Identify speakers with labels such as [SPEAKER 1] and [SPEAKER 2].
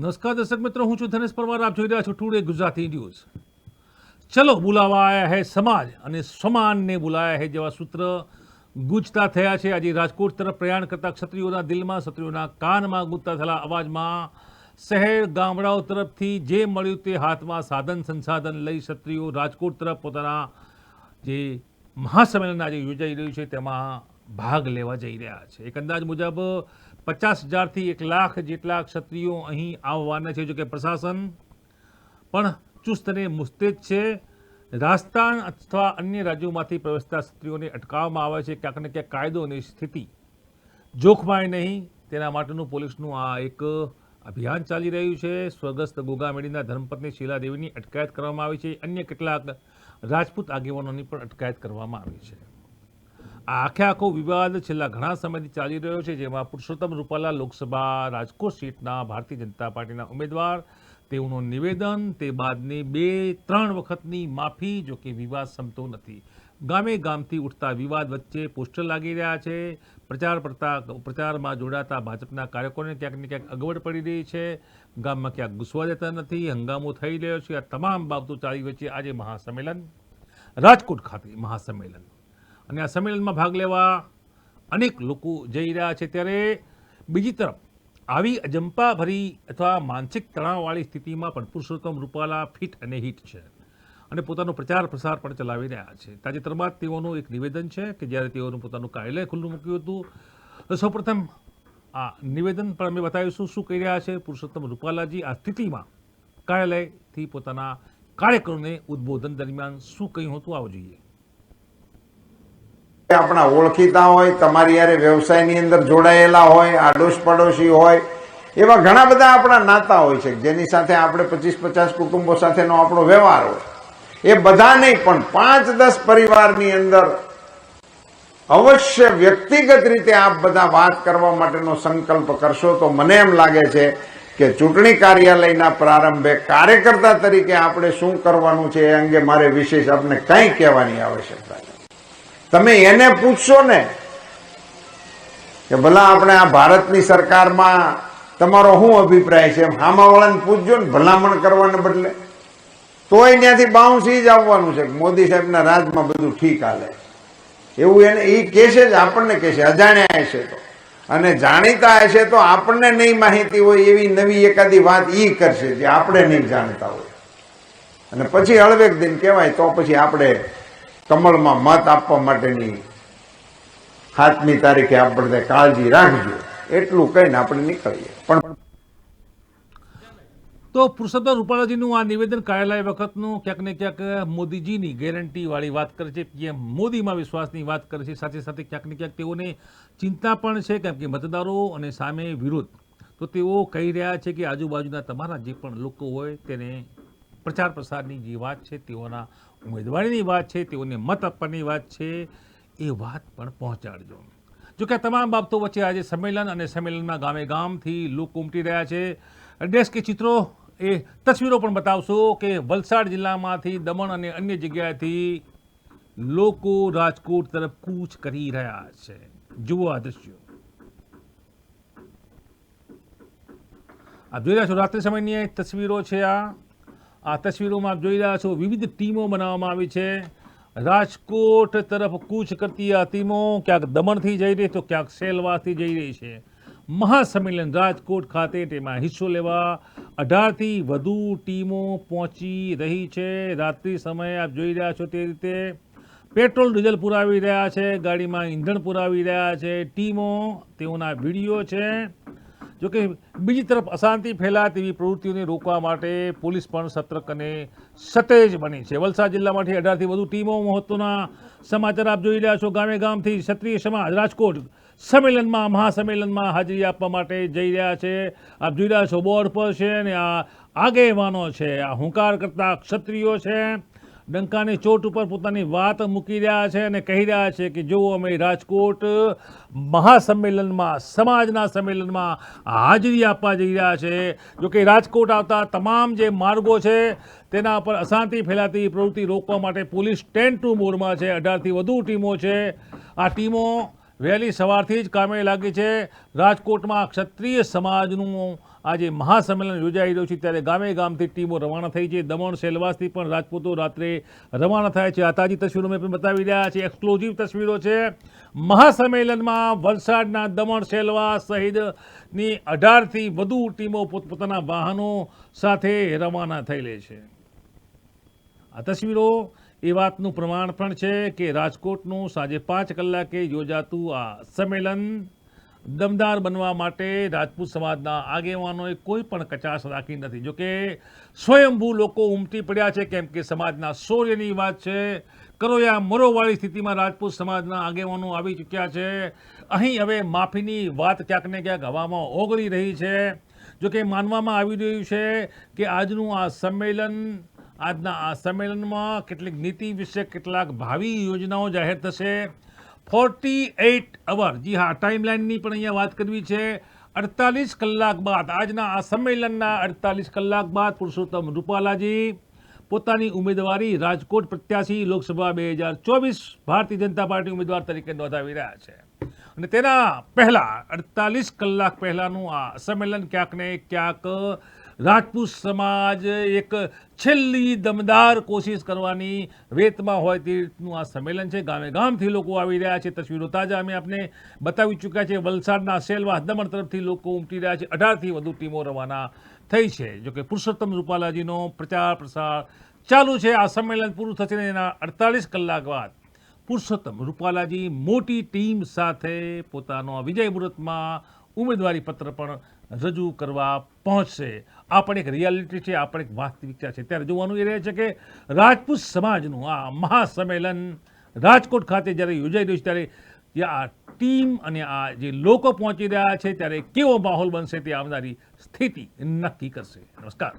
[SPEAKER 1] નમસ્કાર દર્શક મિત્રો, હું છું ધનેશ પરમાર. આપ જોઈ રહ્યા છો ટુડે ગુજરાતી ન્યૂઝ ચલો બોલાવા આવ્યા હે સમાજ અને સમાનને બોલાયા હે જેવા સૂત્ર ગુજતા થયા છે. આજે રાજકોટ તરફ પ્રયાણ કરતા ક્ષત્રિયોના દિલમાં, ક્ષત્રિયોના કાનમાં ગુજતા થયેલા અવાજમાં શહેર ગામડાઓ તરફથી જે મળ્યું તે હાથમાં સાધન સંસાધન લઈ ક્ષત્રિયો રાજકોટ તરફ પોતાના જે મહાસંમેલન આજે યોજાઈ રહ્યું છે, તેમાં ભાગ લેવા જઈ રહ્યા છે. એક અંદાજ મુજબ પચાસ હજારથી એક લાખ જેટલા ક્ષત્રિયો અહીં આવવાના છે. જો કે પ્રશાસન પણ ચુસ્ત અને મુસ્તેજ છે. રાજસ્થાન અથવા અન્ય રાજ્યોમાંથી પ્રવેશતા ક્ષત્રિયોને અટકાવવામાં આવે છે. ક્યાંક ને ક્યાંક કાયદો અને સ્થિતિ જોખમાય નહીં. તેના માટેનું પોલીસનું આ એક અભિયાન ચાલી રહ્યું છે. સ્વર્ગસ્થ ગોગામેડીના ધર્મપત્ની શીલાદેવીની અટકાયત કરવામાં આવી છે. અન્ય કેટલાક રાજપૂત આગેવાનોની પણ અટકાયત કરવામાં આવી છે. આખે આખો વિવાદ છેલ્લા ઘણા સમયથી ચાલી રહ્યો છે, જેમાં પુરુષોત્તમ રૂપાલા લોકસભા રાજકોટ સીટના ભારતીય જનતા પાર્ટીના ઉમેદવાર, તેઓનું નિવેદન, તે બાદની બે, ત્રણ વખતની માફી, જો કે વિવાદ સમતો નથી. ગામે ગામથી ઉઠતા વિવાદ વચ્ચે પોસ્ટર લાગી રહ્યા છે. પ્રચાર કરતા પ્રચારમાં જોડાતા ભાજપના કાર્યકરોને ક્યાંક ને ક્યાંક અગવડ પડી રહી છે. ગામમાં ક્યાંક ઘૂસવા દેતા નથી, હંગામો થઈ રહ્યો છે. આ તમામ બાબતો ચાલી વચ્ચે આજે મહાસંમેલન, રાજકોટ ખાતે મહાસંમેલન. અને આ સંમેલનમાં ભાગ લેવા અનેક લોકો જઈ રહ્યા છે. ત્યારે બીજી તરફ, આવી અજંપાભરી અથવા માનસિક તણાવવાળી સ્થિતિમાં પણ પુરુષોત્તમ રૂપાલા ફિટ અને હિટ છે અને પોતાનો પ્રચાર પ્રસાર પણ ચલાવી રહ્યા છે. તાજેતરમાં તેઓનું એક નિવેદન છે કે જ્યારે તેઓનું પોતાનું કાર્યાલય ખુલ્લું મૂક્યું હતું, તો સૌપ્રથમ આ નિવેદન પણ અમે બતાવીશું શું કહી રહ્યા છે પુરુષોત્તમ રૂપાલાજી. આ સ્થિતિમાં કાર્યાલયથી પોતાના કાર્યકરોને ઉદ્બોધન દરમિયાન શું કહ્યું હતું, આવું જોઈએ.
[SPEAKER 2] આપણા ઓળખીતા હોય, તમારી યારે વ્યવસાયની અંદર જોડાયેલા હોય, આડોશ પડોશી હોય, એવા ઘણા બધા આપણા નાતા હોય છે, જેની સાથે આપણે પચીસ પચાસ કુટુંબો સાથેનો આપણો વ્યવહાર હોય. એ બધા નહીં, પણ પાંચ દસ પરિવારની અંદર અવશ્ય વ્યક્તિગત રીતે આપ બધા વાત કરવા માટેનો સંકલ્પ કરશો, તો મને એમ લાગે છે કે ચૂંટણી કાર્યાલયના પ્રારંભે કાર્યકર્તા તરીકે આપણે શું કરવાનું છે એ અંગે મારે વિશેષ આપને કંઈ કહેવાની આવશ્યકતા તમે એને પૂછશો ને કે ભલા આપણે આ ભારતની સરકારમાં તમારો શું અભિપ્રાય છે? હામાવાળાને પૂછજો ને, ભલામણ કરવાને બદલે. તોય ત્યાંથી બાઉન્સી જ આવવાનું છે મોદી સાહેબના રાજમાં બધું ઠીક હાલે. એવું એને એ કહેશે જ, આપણને કહેશે, અજાણ્યા હશે તો. અને જાણીતા હશે તો આપણને નહીં માહિતી હોય એવી નવી એકાદી વાત એ કરશે જે આપણે નહીં જાણતા હોય. અને પછી હળવેક દિન કહેવાય, તો પછી આપણે કમળમાં મત આપવા માટેની સાતમી તારીખે આપણે કાળજી રાખજો. એટલું કહીને આપણે નીકળીએ. પણ
[SPEAKER 1] તો પુરુષોત્તમ રૂપાલાજીનું આ નિવેદન કાર્યાલય વખતનું ક્યાંક ને ક્યાંક મોદીજીની ગેરંટીવાળી વાત કરે છે. પીએમ મોદીમાં વિશ્વાસની વાત કરે છે. સાથે સાથે ક્યાંક ને ક્યાંક તેઓને ચિંતા પણ છે, કેમ કે મતદારો અને સામે વિરોધ. તો તેઓ કહી રહ્યા છે કે આજુબાજુના તમારા જે પણ લોકો હોય તેને પ્રચાર પ્રસારની જે વાત છે, તેઓના ઉમેદવારીની વાત છે, તેઓને મત આપવાની વાત છે, એ વાત પણ પહોંચાડજો. જોકે તમામ બાબતો વચ્ચે આજે સંમેલન અને સંમેલનમાં ગામે ગામથી લોકો ઉમટી રહ્યા છે. ડેસ્ક ચિત્રો એ તસવીરો પણ બતાવશો કે વલસાડ જિલ્લામાંથી, દમણ અને અન્ય જગ્યાએથી લોકો રાજકોટ તરફ કૂચ કરી રહ્યા છે. જુઓ આ દ્રશ્યો. આપ જોઈ રહ્યા છો રાત્રિ સમયની તસવીરો છે આ. આ તસવીરોમાં આપ જોઈ રહ્યા છો, વિવિધ ટીમો બનાવવામાં આવી છે. રાજકોટ તરફ કૂચ કરતી આ ટીમો ક્યાંક દમણથી જઈ રહી, તો ક્યાંક સેલવાસથી જઈ રહી છે. મહાસંમેલન રાજકોટ ખાતે તેમાં હિસ્સો લેવા અઢારથી વધુ ટીમો પહોંચી રહી છે. રાત્રિ સમયે આપ જોઈ રહ્યા છો તે રીતે પેટ્રોલ ડીઝલ પુરાવી રહ્યા છે, ગાડીમાં ઈંધણ પુરાવી રહ્યા છે. ટીમો, તેઓના વીડિયો છે. જોકે બીજી તરફ અશાંતિ ફેલાય તેવી પ્રવૃત્તિઓને રોકવા માટે પોલીસ પણ સતર્ક અને સતેજ બની છે. વલસાડ જિલ્લામાંથી અઢારથી વધુ ટીમો મહત્વના સમાચાર આપ જોઈ રહ્યા છો. ગામે ગામથી ક્ષત્રિય સમાજ, રાજકોટ સંમેલનમાં, મહાસંમેલનમાં હાજરી આપવા માટે જઈ રહ્યા છે. આપ જોઈ રહ્યા છો બોર્ડ પર છે અને આ આગેવાનો છે. આ હુંકાર કરતા ક્ષત્રિયો છે. ડંકાની ચોટ ઉપર પોતાની વાત મૂકી રહ્યા છે અને કહી રહ્યા છે કે જો અમે રાજકોટ મહાસંમેલનમાં, સમાજના સંમેલનમાં હાજરી આપવા જઈ રહ્યા છે. જો કે રાજકોટ આવતા તમામ જે માર્ગો છે, તેના પર અશાંતિ ફેલાતી પ્રવૃત્તિ રોકવા માટે પોલીસ ટેન ટુ મોડમાં છે. અઢારથી વધુ ટીમો છે. આ ટીમો વહેલી સવારથી જ કામે લાગી છે. રાજકોટમાં ક્ષત્રિય સમાજનું આ જે મહાસંમેલન યોજાઈ રહ્યું છે ત્યારે ગામે ગામથી ટીમો રવાના થઈ છે. દમણ સેલવાસથી પણ રાજપૂતો રાત્રે રવાના થયા છે. આ તાજી તસવીરો મેં પણ બતાવી રહ્યા છે એક્સક્લુઝિવ તસવીરો છે. મહાસંમેલનમાં વલસાડના દમણ સેલવાસ સહિતની અઢારથી વધુ ટીમો પોતપોતાના વાહનો સાથે રવાના થયેલી છે. આ તસવીરો એ વાતનું પ્રમાણ પણ છે કે રાજકોટનું સાંજે પાંચ કલાકે યોજાતું આ સંમેલન દમદાર બનવા માટે રાજપૂત સમાજના આગેવાનોએ કોઈ પણ કચાશ રાખી નથી. જોકે સ્વયંભૂ લોકો ઉમટી પડ્યા છે, કેમ કે સમાજના શૌર્યની વાત છે. કરોયા મરોવાળી સ્થિતિમાં રાજપૂત સમાજના આગેવાનો આવી ચૂક્યા છે. અહીં હવે માફીની વાત ક્યાંક ને ક્યાંક હવામાં ઓગળી રહી છે. જોકે માનવામાં આવી રહ્યું છે કે આજનું આ સંમેલન, આજના આ સંમેલનમાં કેટલીક નીતિ વિશે કેટલાક ભાવિ યોજનાઓ જાહેર થશે. ફોર્ટી એઇટ અવર. જી હા ટાઈમલાઇનની પણ અહીંયા વાત કરવી છે. અડતાલીસ કલાક બાદ, આજના આ સંમેલનના અડતાલીસ કલાક બાદ પુરુષોત્તમ રૂપાલાજી પોતાની ઉમેદવારી રાજકોટ પ્રત્યાશી લોકસભા બે હજાર ચોવીસ ભારતીય જનતા પાર્ટી ઉમેદવાર તરીકે નોંધાવી રહ્યા છે. અને તેના પહેલાં અડતાલીસ કલાક પહેલાંનું આ સંમેલન ક્યાંક ને ક્યાંક રાજપૂત સમાજ એક છેલ્લી દમદાર કોશિશ કરવાની વેતમાં હોય તે રીતનું આ સંમેલન છે. ગામે ગામથી લોકો આવી રહ્યા છે. તસવીરો તાજા અમે આપને બતાવી ચૂક્યા છે. વલસાડના સેલવાસ દમણ તરફથી લોકો ઉમટી રહ્યા છે. અઢારથી વધુ ટીમો રવાના થઈ છે. જોકે પુરુષોત્તમ રૂપાલાજીનો પ્રચાર પ્રસાર ચાલુ છે. આ સંમેલન પૂરું થશે ને એના અડતાલીસ કલાક બાદ. પુરુષોત્તમ રૂપાલાજી મોટી ટીમ સાથે પોતાનો વિજય મુહૂર્તમાં ઉમેદવારી પત્ર પણ રજૂ કરવા પહોંચશે. આ પણ એક રિયાલિટી છે, આ પણ એક વાસ્તવિકતા છે. ત્યારે જોવાનું એ રહે છે કે રાજપૂત સમાજનું આ મહાસંમેલન રાજકોટ ખાતે જ્યારે યોજાઈ રહ્યું છે, ત્યારે જે આ ટીમ અને આ જે લોકો પહોંચી રહ્યા છે, ત્યારે કેવો માહોલ બનશે તે આવનારી સ્થિતિ નક્કી કરશે. નમસ્કાર.